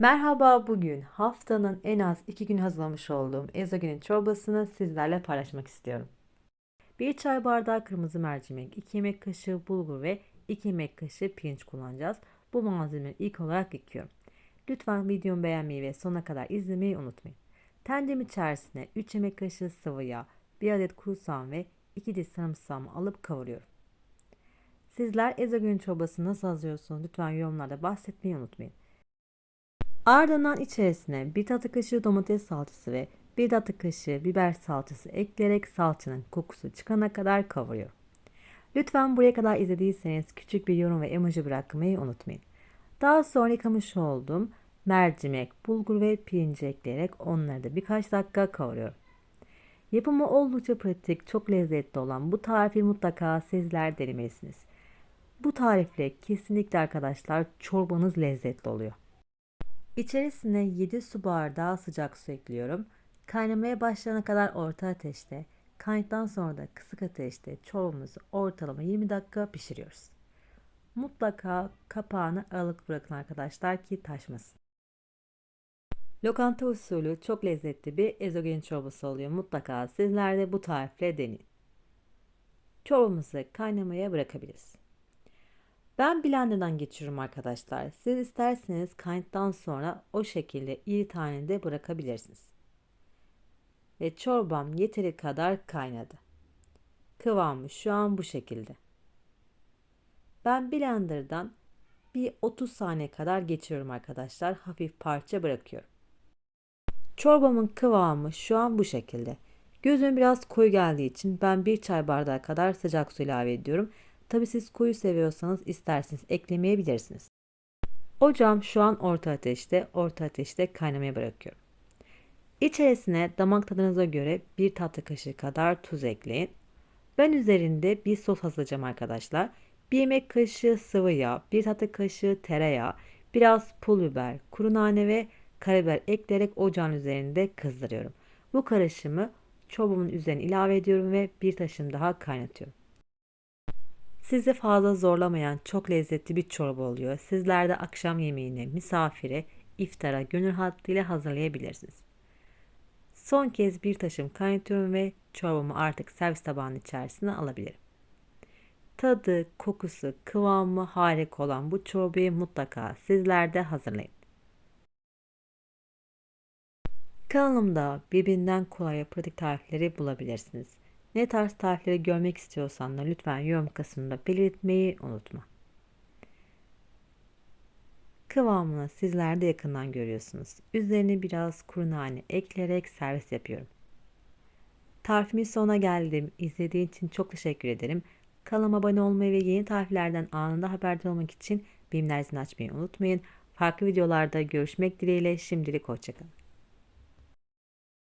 Merhaba bugün haftanın en az iki gün hazırlamış olduğum ezogelin çorbasını sizlerle paylaşmak istiyorum. 1 çay bardağı kırmızı mercimek, 2 yemek kaşığı bulgur ve 2 yemek kaşığı pirinç kullanacağız. Bu malzemeleri ilk olarak yıkıyorum. Lütfen videomu beğenmeyi ve sonuna kadar izlemeyi unutmayın. Tencerem içerisine 3 yemek kaşığı sıvı yağ, 1 adet kuru soğan ve 2 diş sarımsağımı alıp kavuruyorum. Sizler ezogelin çorbasını nasıl hazırlıyorsunuz lütfen yorumlarda bahsetmeyi unutmayın. Ardından içerisine bir tatlı kaşığı domates salçası ve bir tatlı kaşığı biber salçası ekleyerek salçanın kokusu çıkana kadar kavuruyorum. Lütfen buraya kadar izlediyseniz küçük bir yorum ve emoji bırakmayı unutmayın. Daha sonra yıkamış olduğum mercimek, bulgur ve pirinci ekleyerek onları da birkaç dakika kavuruyorum. Yapımı oldukça pratik, çok lezzetli olan bu tarifi mutlaka sizler denemelisiniz. Bu tarifle kesinlikle arkadaşlar çorbanız lezzetli oluyor. İçerisine 7 su bardağı sıcak su ekliyorum. Kaynamaya başlayana kadar orta ateşte, kaynadıktan sonra da kısık ateşte çorbamızı ortalama 20 dakika pişiriyoruz. Mutlaka kapağını aralık bırakın arkadaşlar ki taşmasın. Lokanta usulü çok lezzetli bir ezogelin çorbası oluyor. Mutlaka sizler de bu tarifle deneyin. Çorbamızı kaynamaya bırakabiliriz. Ben blenderdan geçiriyorum arkadaşlar. Siz isterseniz kaynadıktan sonra o şekilde iri tane de bırakabilirsiniz. Ve çorbam yeteri kadar kaynadı. Kıvamı şu an bu şekilde. Ben blenderdan bir 30 saniye kadar geçiriyorum arkadaşlar. Hafif parça bırakıyorum. Çorbamın kıvamı şu an bu şekilde. Gözüm biraz koyu geldiği için ben bir çay bardağı kadar sıcak su ilave ediyorum. Tabi siz koyu seviyorsanız isterseniz eklemeyebilirsiniz. Ocağım şu an orta ateşte, orta ateşte kaynamaya bırakıyorum. İçerisine damak tadınıza göre bir tatlı kaşığı kadar tuz ekleyin. Ben üzerinde bir sos hazırlayacağım arkadaşlar. Bir yemek kaşığı sıvı yağ, bir tatlı kaşığı tereyağı, biraz pul biber, kuru nane ve karabiber ekleyerek ocağın üzerinde kızdırıyorum. Bu karışımı çorbamın üzerine ilave ediyorum ve bir taşım daha kaynatıyorum. Sizi fazla zorlamayan çok lezzetli bir çorba oluyor. Sizler de akşam yemeğine, misafire, iftara gönül hattıyla hazırlayabilirsiniz. Son kez bir taşım kaynatıyorum ve çorbamı artık servis tabağının içerisine alabilirim. Tadı, kokusu, kıvamı harika olan bu çorbayı mutlaka sizler de hazırlayın. Kanalımda birbirinden kolay pratik tarifleri bulabilirsiniz. Ne tarz tarifleri görmek istiyorsan da lütfen yorum kısmında belirtmeyi unutma. Kıvamını sizler de yakından görüyorsunuz. Üzerine biraz kuru nane ekleyerek servis yapıyorum. Tarifimin sonuna geldim. İzlediğin için çok teşekkür ederim. Kanalıma abone olmayı ve yeni tariflerden anında haberdar olmak için zilini açmayı unutmayın. Farklı videolarda görüşmek dileğiyle şimdilik hoşçakalın.